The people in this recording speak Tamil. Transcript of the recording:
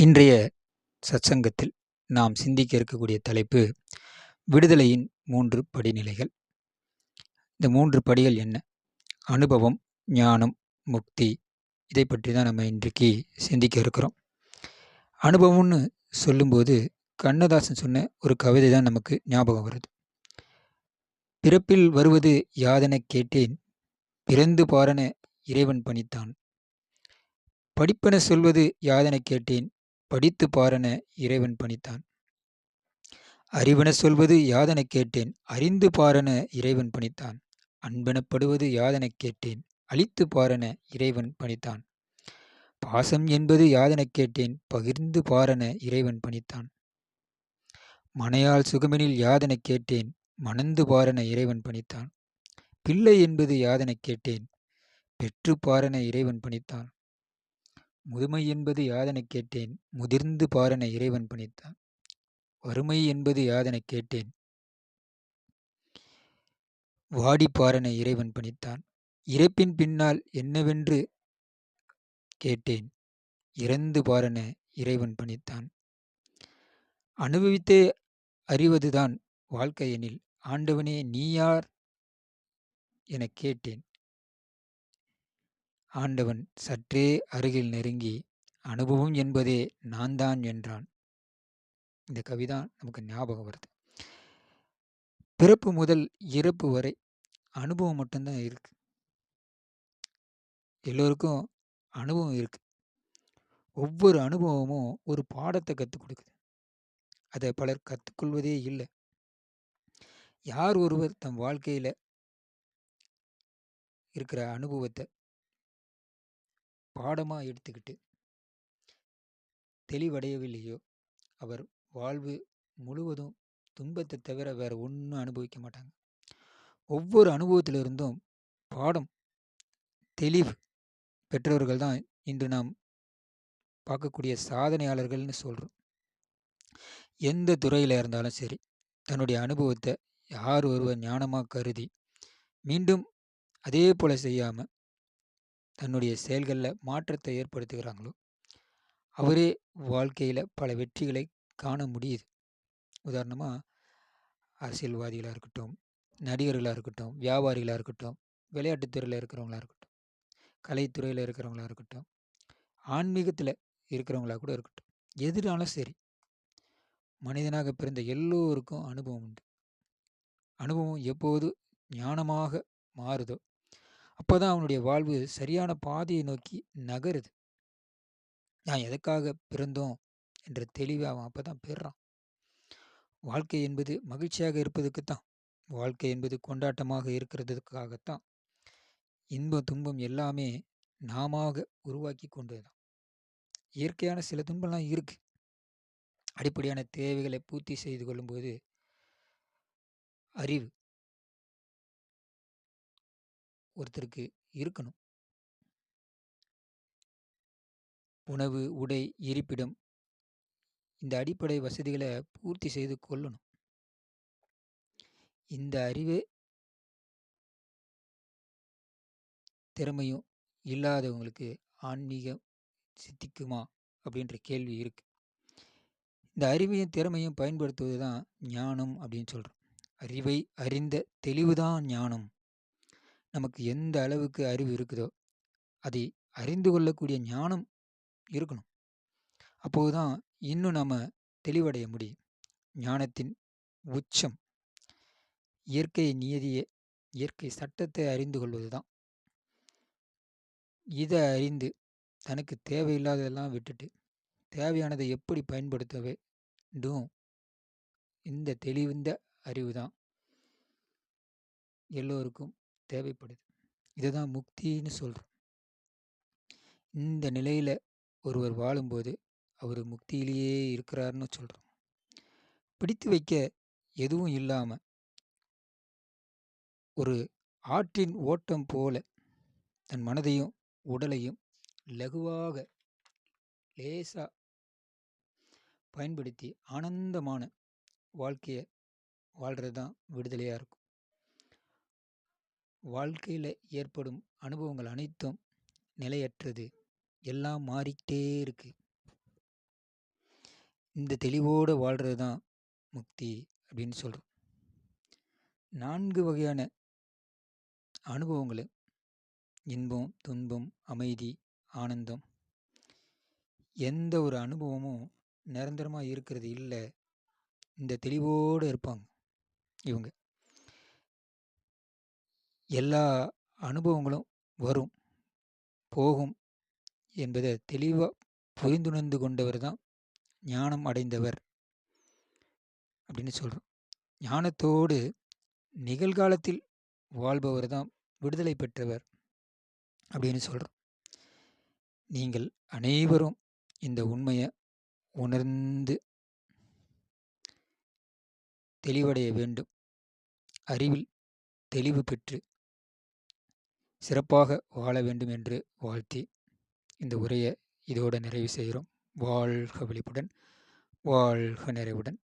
இன்றைய சத்சங்கத்தில் நாம் சிந்திக்க இருக்கக்கூடிய தலைப்பு விடுதலையின் மூன்று படிநிலைகள். இந்த மூன்று படிகள் என்ன? அனுபவம் ஞானம் முக்தி. இதை பற்றி தான் நம்ம இன்றைக்கு சிந்திக்க இருக்கிறோம். அனுபவம்னு சொல்லும்போது கண்ணதாசன் சொன்ன ஒரு கவிதை தான் நமக்கு ஞாபகம் வருது. பிறப்பில் வருவது யாதென கேட்டேன் பிறந்து பாரன இறைவன் பணித்தான். படிப்பென சொல்வது யாதென கேட்டேன் படித்து பாரன இறைவன் பணித்தான். அறிவென சொல்வது யாதென கேட்டேன் அறிந்து பாரன இறைவன் பணித்தான். அன்பெனப்படுவது யாதென கேட்டேன் அழித்து பாரன இறைவன் பணித்தான். பாசம் என்பது யாதென கேட்டேன் பகிர்ந்து பாரன இறைவன் பணித்தான். மனையால் சுகமெனில் யாதென கேட்டேன் மணந்து பாரன இறைவன் பணித்தான். பிள்ளை என்பது யாதென கேட்டேன் பெற்று பாரன இறைவன் பணித்தான். முதுமை என்பது யாதனை கேட்டேன் முதிர்ந்து பாரன இறைவன் பணித்தான். வறுமை என்பது யாதென கேட்டேன் வாடி பாரனை இறைவன் பணித்தான். இறப்பின் பின்னால் என்னவென்று கேட்டேன் இறந்து பாரன இறைவன் பணித்தான். அனுபவித்தே அறிவதுதான் வாழ்க்கையெனில் ஆண்டவனே நீ யார்? எனக் கேட்டேன். ஆண்டவன் சற்றே அருகில் நெருங்கி அனுபவம் என்பதே நான் தான் என்றான். இந்த கவிதான் நமக்கு ஞாபகம் வருது. பிறப்பு முதல் இறப்பு வரை அனுபவம் மட்டும்தான் இருக்கு. எல்லோருக்கும் அனுபவம் இருக்கு. ஒவ்வொரு அனுபவமும் ஒரு பாடத்தை கற்றுக் கொடுக்குது. அதை பலர் கற்றுக்கொள்வதே இல்லை. யார் ஒருவர் தம் வாழ்க்கையில் இருக்கிற அனுபவத்தை பாடமாக எடுத்துக்கிட்டு தெளிவடையவில்லையோ? அவர் வாழ்வு முழுவதும் துன்பத்தை தவிர வேறு ஒன்றும் அனுபவிக்க மாட்டாங்க. ஒவ்வொரு அனுபவத்திலிருந்தும் பாடம் தெளிவு பெற்றவர்கள் தான் இன்று நாம் பார்க்கக்கூடிய சாதனையாளர்கள்னு சொல்கிறோம் எந்த துறையில் இருந்தாலும் சரி தன்னுடைய அனுபவத்தை யார் ஒருவர் ஞானமாக கருதி மீண்டும் அதே போல் செய்யாமல் தன்னுடைய செயல்களில் மாற்றத்தை ஏற்படுத்துகிறாங்களோ? அவரே வாழ்க்கையில் பல வெற்றிகளை காண முடியுது. உதாரணமாக அரசியல்வாதிகளாக இருக்கட்டும் நடிகர்களாக இருக்கட்டும் வியாபாரிகளாக இருக்கட்டும் விளையாட்டுத்துறையில் இருக்கிறவங்களா இருக்கட்டும் கலைத்துறையில் இருக்கிறவங்களா இருக்கட்டும் ஆன்மீகத்தில் இருக்கிறவங்களா கூட இருக்கட்டும். எதுனாலும் சரி மனிதனாக பிறந்த எல்லோருக்கும் அனுபவம் உண்டு. அனுபவம் எப்போது ஞானமாக மாறுதோ அப்போ தான் அவனுடைய வாழ்வு சரியான பாதையை நோக்கி நகருது. நான் எதுக்காக பிறந்தோம் என்ற தெளிவை அவன் அப்போ தான் பெறுறான். வாழ்க்கை என்பது மகிழ்ச்சியாக இருப்பதுக்குத்தான் வாழ்க்கை என்பது கொண்டாட்டமாக இருக்கிறதுக்காகத்தான். இன்பம் துன்பம் எல்லாமே நாம உருவாக்கி கொண்டது தான் இயற்கையான சில துன்பம்லாம் இருக்கு. அடிப்படையான தேவைகளை பூர்த்தி செய்து கொள்ளும்போது அறிவு ஒருத்தருக்கு இருக்கணும். உணவு உடை இருப்பிடம் இந்த அடிப்படை வசதிகளை பூர்த்தி செய்து கொள்ளணும். இந்த அறிவே திறமையும் இல்லாதவங்களுக்கு ஆன்மீகம் சித்திக்குமா அப்படின்ற கேள்வி இருக்கு. இந்த அறிவையும் திறமையும் பயன்படுத்துவது தான் ஞானம் அப்படின்னு சொல்கிறோம் அறிவை அறிந்த தெளிவு தான் ஞானம். நமக்கு எந்த அளவுக்கு அறிவு இருக்குதோ அதை அறிந்து கொள்ளக்கூடிய ஞானம் இருக்கணும். அப்போது தான் இன்னும் நம்ம தெளிவடைய முடியும். ஞானத்தின் உச்சம் இயற்கை நியதியை இயற்கை சட்டத்தை அறிந்து கொள்வது தான் இதை அறிந்து தனக்கு தேவையில்லாததெல்லாம் விட்டுட்டு தேவையானதை எப்படி பயன்படுத்தவே வேண்டும் இந்த தெளிவுந்த அறிவு தான் எல்லோருக்கும் தேவைப்படுது. இதுதான் முக்தின்னு சொல்கிறோம் இந்த நிலையில் ஒருவர் வாழும்போது அவர் முக்தியிலேயே இருக்கிறாருன்னு சொல்கிறோம் பிடித்து வைக்க எதுவும் இல்லாமல் ஒரு ஆற்றின் ஓட்டம் போல தன் மனதையும் உடலையும் லகுவாக லேசாக பயன்படுத்தி ஆனந்தமான வாழ்க்கையை வாழ்கிறது தான் விடுதலையாக இருக்கும். வாழ்க்கையில் ஏற்படும் அனுபவங்கள் அனைத்தும் நிலையற்றது. எல்லாம் மாறிக்கிட்டே இருக்குது இந்த தெளிவோடு வாழ்கிறது தான் முக்தி அப்படின்னு சொல்கிறோம் நான்கு வகையான அனுபவங்களை. இன்பம் துன்பம் அமைதி ஆனந்தம். எந்த ஒரு அனுபவமும் நிரந்தரமாக இருக்கிறது இல்லை. இந்த தெளிவோடு இருப்பாங்க இவங்க. எல்லா அனுபவங்களும் வரும் போகும் என்பதை தெளிவாக புரிந்துணர்ந்து கொண்டவர் தான் ஞானம் அடைந்தவர் அப்படின்னு சொல்கிறோம் ஞானத்தோடு நிகழ்காலத்தில் வாழ்பவர் தான் விடுதலை பெற்றவர் அப்படின்னு சொல்கிறோம் நீங்கள் அனைவரும் இந்த உண்மையை உணர்ந்து தெளிவடைய வேண்டும். அறிவில் தெளிவு பெற்று சிறப்பாக வாழ வேண்டும் என்று வாழ்த்தி இந்த உரையை இதோடு நிறைவு செய்கிறோம். வாழ்க விழிப்புடன் வாழ்க நிறைவுடன்.